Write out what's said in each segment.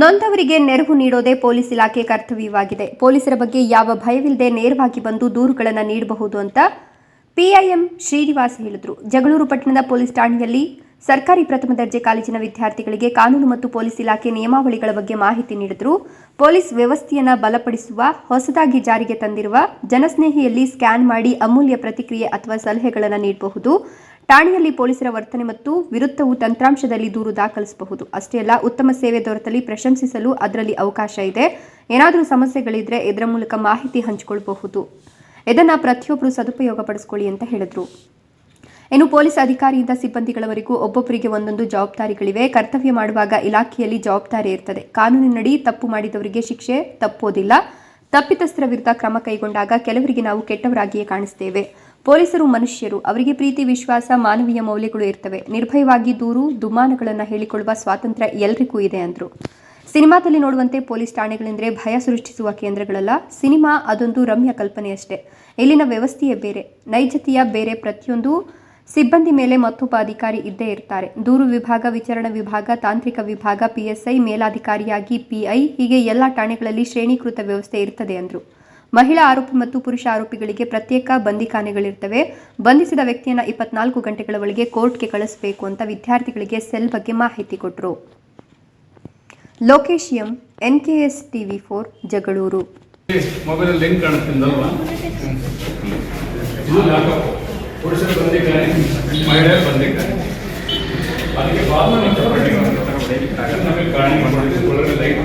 ನೊಂದವರಿಗೆ ನೆರವು ನೀಡೋದೇ ಪೊಲೀಸ್ ಇಲಾಖೆ ಕರ್ತವ್ಯವಾಗಿದೆ. ಪೊಲೀಸರ ಬಗ್ಗೆ ಯಾವ ಭಯವಿಲ್ಲದೆ ನೇರವಾಗಿ ಬಂದು ದೂರುಗಳನ್ನು ನೀಡಬಹುದು ಅಂತ ಪಿಐಎಂ ಶ್ರೀನಿವಾಸ್ ಹೇಳಿದರು. ಜಗಳೂರು ಪಟ್ಟಣದ ಪೊಲೀಸ್ ಠಾಣೆಯಲ್ಲಿ ಸರ್ಕಾರಿ ಪ್ರಥಮ ದರ್ಜೆ ಕಾಲೇಜಿನ ವಿದ್ಯಾರ್ಥಿಗಳಿಗೆ ಕಾನೂನು ಮತ್ತು ಪೊಲೀಸ್ ಇಲಾಖೆ ನಿಯಮಾವಳಿಗಳ ಬಗ್ಗೆ ಮಾಹಿತಿ ನೀಡಿದರು. ಪೊಲೀಸ್ ವ್ಯವಸ್ಥೆಯನ್ನು ಬಲಪಡಿಸುವ, ಹೊಸದಾಗಿ ಜಾರಿಗೆ ತಂದಿರುವ, ಜನಸ್ನೇಹಿಯಲ್ಲಿ ಸ್ಕ್ಯಾನ್ ಮಾಡಿ ಅಮೂಲ್ಯ ಪ್ರತಿಕ್ರಿಯೆ ಅಥವಾ ಸಲಹೆಗಳನ್ನು ನೀಡಬಹುದು. ಠಾಣೆಯಲ್ಲಿ ಪೊಲೀಸರ ವರ್ತನೆ ಮತ್ತು ವಿರುದ್ಧವು ತಂತ್ರಾಂಶದಲ್ಲಿ ದೂರು ದಾಖಲಿಸಬಹುದು. ಅಷ್ಟೇ ಅಲ್ಲ, ಉತ್ತಮ ಸೇವೆ ದೊರೆತಲ್ಲಿ ಪ್ರಶಂಸಿಸಲು ಅದರಲ್ಲಿ ಅವಕಾಶ ಇದೆ. ಏನಾದರೂ ಸಮಸ್ಯೆಗಳಿದ್ರೆ ಇದರ ಮೂಲಕ ಮಾಹಿತಿ ಹಂಚಿಕೊಳ್ಳಬಹುದು ಇದನ್ನು ಪ್ರತಿಯೊಬ್ಬರು ಸದುಪಯೋಗ ಪಡಿಸ್ಕೊಳ್ಳಿ ಅಂತ ಹೇಳಿದರು. ಇನ್ನು ಪೊಲೀಸ್ ಅಧಿಕಾರಿಯಿಂದ ಸಿಬ್ಬಂದಿಗಳವರೆಗೂ ಒಬ್ಬೊಬ್ಬರಿಗೆ ಒಂದೊಂದು ಜವಾಬ್ದಾರಿಗಳಿವೆ. ಕರ್ತವ್ಯ ಮಾಡುವಾಗ ಇಲಾಖೆಯಲ್ಲಿ ಜವಾಬ್ದಾರಿ ಇರ್ತದೆ. ಕಾನೂನಿನಡಿ ತಪ್ಪು ಮಾಡಿದವರಿಗೆ ಶಿಕ್ಷೆ ತಪ್ಪೋದಿಲ್ಲ. ತಪ್ಪಿತಸ್ಥರ ವಿರುದ್ಧ ಕ್ರಮ ಕೈಗೊಂಡಾಗ ಕೆಲವರಿಗೆ ನಾವು ಕೆಟ್ಟವರಾಗಿಯೇ ಕಾಣಿಸ್ತೇವೆ. ಪೊಲೀಸರು, ಮನುಷ್ಯರು, ಅವರಿಗೆ ಪ್ರೀತಿ, ವಿಶ್ವಾಸ, ಮಾನವೀಯ ಮೌಲ್ಯಗಳು ಇರ್ತವೆ. ನಿರ್ಭಯವಾಗಿ ದೂರು, ದುಮಾನಗಳನ್ನು ಹೇಳಿಕೊಳ್ಳುವ ಸ್ವಾತಂತ್ರ್ಯ ಎಲ್ರಿಗೂ ಇದೆ ಅಂದರು. ಸಿನಿಮಾದಲ್ಲಿ ನೋಡುವಂತೆ ಪೊಲೀಸ್ ಠಾಣೆಗಳೆಂದರೆ ಭಯ ಸೃಷ್ಟಿಸುವ ಕೇಂದ್ರಗಳಲ್ಲ, ಸಿನಿಮಾ ಅದೊಂದು ರಮ್ಯ ಕಲ್ಪನೆಯಷ್ಟೇ. ಇಲ್ಲಿನ ವ್ಯವಸ್ಥೆಯೇ ಬೇರೆ. ನೈಜತೆಯ ಬೇರೆ ಪ್ರತಿಯೊಂದು ಸಿಬ್ಬಂದಿ ಮೇಲೆ ಮತ್ತೊಬ್ಬ ಅಧಿಕಾರಿ ಇದ್ದೇ ಇರ್ತಾರೆ. ದೂರು ವಿಭಾಗ, ವಿಚಾರಣಾ ವಿಭಾಗ, ತಾಂತ್ರಿಕ ವಿಭಾಗ ಪಿಎಸ್ಐ ಮೇಲಾಧಿಕಾರಿಯಾಗಿ ಪಿಐ ಹೀಗೆ ಎಲ್ಲ ಠಾಣೆಗಳಲ್ಲಿ ಶ್ರೇಣೀಕೃತ ವ್ಯವಸ್ಥೆ ಇರ್ತದೆ ಅಂದರು. ಮಹಿಳಾ ಆರೋಪಿ ಮತ್ತು ಪುರುಷ ಆರೋಪಿಗಳಿಗೆ ಪ್ರತ್ಯೇಕ ಬಂದಿಖಾನೆಗಳಿರ್ತವೆ ಬಂಧಿಸಿದ ವ್ಯಕ್ತಿಯನ್ನು ಇಪ್ಪತ್ನಾಲ್ಕು ಗಂಟೆಗಳ ಒಳಗೆ ಕೋರ್ಟ್ಗೆ ಕಳಿಸಬೇಕು ಅಂತ ವಿದ್ಯಾರ್ಥಿಗಳಿಗೆ ಸೆಲ್ ಬಗ್ಗೆ ಮಾಹಿತಿ ಕೊಟ್ಟರು Lokesh M NKS TV four, Jagalur. ಅದಕ್ಕೆ ಬಾಲ್ ಕಾಣಿ ಲೈಟ್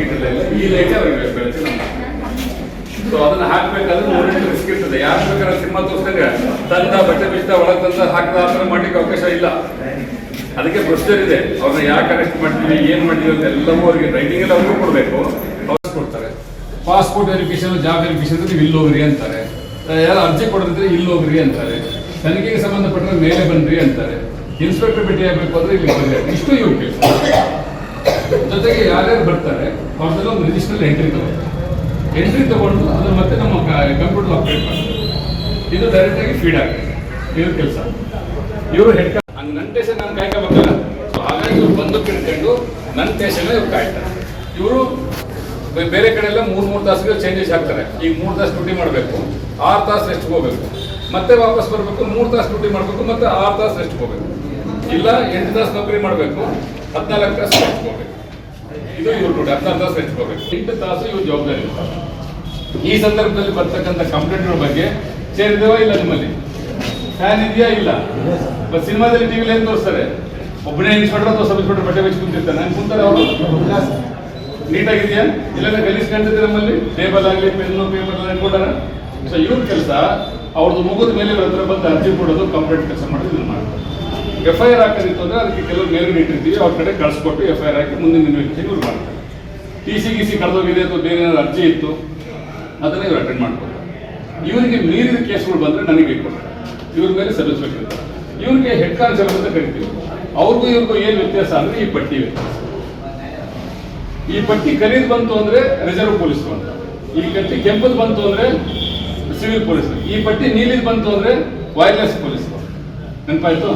ಈ ಲೈಟ್ ಸೊ ಅದನ್ನ ಹಾಕ್ಬೇಕಾದ್ರೆ ಮೂರನೇ ರಿಸ್ಕ್ ಇರ್ತದೆ. ಯಾರು ಬೇಕಾದ್ರೆ ಸಿಂಹ ತೋರಿಸಿದ್ರೆ ತಂದ, ಬಟ್ಟೆ ಬಿಚ್ಚ ಒಳಗೆ ತಂದ, ಹಾಕಿದ ಆತರ ಮಾಡ್ಲಿಕ್ಕೆ ಅವಕಾಶ ಇಲ್ಲ. ಅದಕ್ಕೆ ಪ್ರೊಸೀಜರ್ ಇದೆ. ಅವ್ರನ್ನ ಯಾಕೆ ಅರೆಸ್ಟ್ ಮಾಡ್ತೀವಿ, ಏನ್ ಮಾಡ್ತೀವಿ ಅಂತ ಎಲ್ಲವೂ ಅವ್ರಿಗೆ ರೈಟಿಂಗ್ ಎಲ್ಲ ಅವ್ರಿಗೂ ಕೊಡ್ಬೇಕು. ಅವ್ರು ಕೊಡ್ತಾರೆ. ಪಾಸ್ಪೋರ್ಟ್ ವೆರಿಫಿಕೇಶನ್ ಜಾಬ್ ವೆರಿಫಿಕೇಶನ್ ನೀವು ಇಲ್ಲಿ ಹೋಗ್ರಿ ಅಂತಾರೆ ಯಾರು ಅರ್ಜಿ ಕೊಡದಿದ್ರೆ ಇಲ್ಲಿ ಹೋಗ್ರಿ ಅಂತಾರೆ. ತನಿಖೆಗೆ ಸಂಬಂಧಪಟ್ಟರೆ ಮೇಲೆ ಬನ್ರಿ ಅಂತಾರೆ. ಇನ್ಸ್ಪೆಕ್ಟರ್ ಭೇಟಿ ಆಗಬೇಕು ಅಂದ್ರೆ ಇಲ್ಲಿ ಬರ್ರಿ ಇಷ್ಟು ಯೋಗ್ಯ ಜೊತೆಗೆ ಯಾರ್ಯಾರು ಬರ್ತಾರೆ, ಅವ್ರದ್ದೆಲ್ಲ ಒಂದು ರಿಜಿಸ್ಟರ್ ಎಂಟ್ರಿ ತಗೋತಾರೆ. ಎಂಟ್ರಿ ತಗೊಂಡು ಅದು ಮತ್ತೆ ನಮ್ಮ ಕಂಪ್ಯೂಟರ್ ಅಪ್ಡೇಟ್ ಮಾಡ್ತಾರೆ. ಇದು ಡೈರೆಕ್ಟ್ ಆಗಿ ಫೀಡ್ ಆಗ್ತದೆ. ಇವ್ರ ಕೆಲಸ. ಇವರು ಹೆಡ್ ಹಂಗೆ ನನ್ನ ಟೇಷನ್ ನಾನು ಕಾಯ್ಕೋಬೇಕಲ್ಲ? ಸೊ ಹಾಗಾಗಿ ಇವ್ರು ಬಂದು ತಿಳ್ಕೊಂಡು ನನ್ನ ಟೇಷನ್ ಇವ್ರು ಕಾಯ್ತಾರೆ. ಇವರು ಬೇರೆ ಕಡೆ ಎಲ್ಲ ಮೂರು ಮೂರು ತಾಸಿಗೆ ಚೇಂಜಸ್ ಆಗ್ತಾರೆ. ಈಗ ಮೂರು ತಾಸು ಡ್ಯೂಟಿ ಮಾಡಬೇಕು, ಆರು ತಾಸು ರೆಸ್ಟ್ ಹೋಗ್ಬೇಕು. ಮತ್ತೆ ವಾಪಸ್ ಬರಬೇಕು, ಮೂರು ತಾಸು ಡ್ಯೂಟಿ ಮಾಡಬೇಕು, ಮತ್ತೆ ಆರು ತಾಸು ರೆಸ್ಟ್ ಹೋಗ್ಬೇಕು. ಇಲ್ಲ, ಎಂಟು ತಾಸು ನೌಕರಿ ಮಾಡಬೇಕು, ಹದಿನಾಲ್ಕು ತಾಸು ರೆಸ್ಟ್ ಹೋಗ್ಬೇಕು. ಇದು ಇವ್ರು ಡ್ಯೂಟಿ ಹದಿನಾರು ತಾಸು ರೆಸ್ಟ್ ಹೋಗ್ಬೇಕು. ಎಂಟು ತಾಸು ಇವ್ರ ಜವಾಬ್ದಾರಿ ಇರ್ತಾರೆ. ಈ ಸಂದರ್ಭದಲ್ಲಿ ಬರ್ತಕ್ಕಂಥ ಕಂಪ್ಲೇಂಟ್ಗಳ ಬಗ್ಗೆ ಸೇರಿದೇವ ಇಲ್ಲ ನಿಮ್ಮಲ್ಲಿ? ಫ್ಯಾನ್ ಇದೆಯಾ ಇಲ್ಲ? ಬಟ್ ಸಿನಿಮಾದಲ್ಲಿ ಟಿವಿಲಿ ಏನ್ ತೋರಿಸ್ತಾರೆ? ಒಬ್ಬನೇ ಇನ್ಸ್ಪೆಕ್ಟರ್ ಅಥವಾ ಸಬ್ ಇನ್ಸ್ಪೆಕ್ಟರ್ ಬಟ್ಟೆ ಬೇಕು ಕುಂತಿರ್ತಾರೆ ನಾನು ಕುಂತಾರೆ ಅವರು. ನೀಟಾಗಿದೆಯಾ? ಇಲ್ಲೆಲ್ಲ ಗಲೀಜ್ ಕಾಣ್ತಿದೆ ನಮ್ಮಲ್ಲಿ? ಟೇಬಲ್ ಆಗಲಿ ಪೆನ್ನು ಪೇಪರ್ ಎಲ್ಲ ಕೊಡೋಣ ಸೊ ಇವ್ರ ಕೆಲಸ ಅವ್ರದ್ದು ಮುಗಿದ ಮೇಲೆ ಇವ್ರ ಹತ್ರ ಬಂದು ಅರ್ಜಿ ಕೊಡೋದು ಕಂಪ್ಲೇಂಟ್ ಕೆಲಸ ಮಾಡೋದು ಇದನ್ನು ಮಾಡ್ತಾರೆ. ಎಫ್ ಐ ಆರ್ ಹಾಕೋದಿತ್ತು ಅಂದರೆ ಅದಕ್ಕೆ ಕೆಲವರು ಮೇಲ್ಗಡೆ ಇಟ್ಟಿರ್ತೀವಿ ಅವ್ರ ಕಡೆ ಕಳಿಸ್ಕೊಟ್ಟು ಎಫ್ ಐ ಆರ್ ಹಾಕಿ ಮುಂದಿನ ಇನ್ವೆಸ್ಟಿಗೇಷನ್ ಇವ್ರು ಮಾಡ್ತಾರೆ. ಟಿ ಸಿ ಗಿ ಸಿ ಕಳೆದೋಗಿದೆ ಅಥವಾ ಬೇರೆ ಏನಾದ್ರು ಅರ್ಜಿ ಇತ್ತು ಅದನ್ನ ಇವ್ರು ಅಟೆಂಡ್ ಮಾಡ್ಕೊಳ್ತಾರೆ ಇವರಿಗೆ ಮೀರಿದ ಕೇಸ್ಗಳು ಬಂದ್ರೆ ನನಗೆ ಕೊಡ್ತಾರೆ ಇವ್ರ ಮೇಲೆ ಸಲ್ಲಿಸ್ಬೇಕಿರ್ತಾರೆ ಇವ್ರಿಗೆ ಹೆಡ್ ಕಾನ್ಸ್ಟೇಬಲ್ ಅಂತ ಕರಿತೀವಿ. ಅವ್ರಿಗೂ ಇವ್ರಿಗೂ ಏನು ವ್ಯತ್ಯಾಸ ಅಂದ್ರೆ ಈ ಪಟ್ಟಿ ವ್ಯತ್ಯಾಸ. ಈ ಪಟ್ಟಿ ಕರೀದ್ ಬಂತು ಅಂದ್ರೆ ರಿಸರ್ವ್ ಪೊಲೀಸ್ ಅಂತ ಈ ಪಟ್ಟಿ ಕೆಂಪದ್ ಬಂತು ಅಂದ್ರೆ ಸಿವಿಲ್ ಪೊಲೀಸ್ ಈ ಪಟ್ಟಿ ನೀಲಿದ್ ಬಂತು ಅಂದ್ರೆ ವೈರ್ಲೆಸ್ ಪೊಲೀಸ್ ನೆನಪಾಯ್ತು?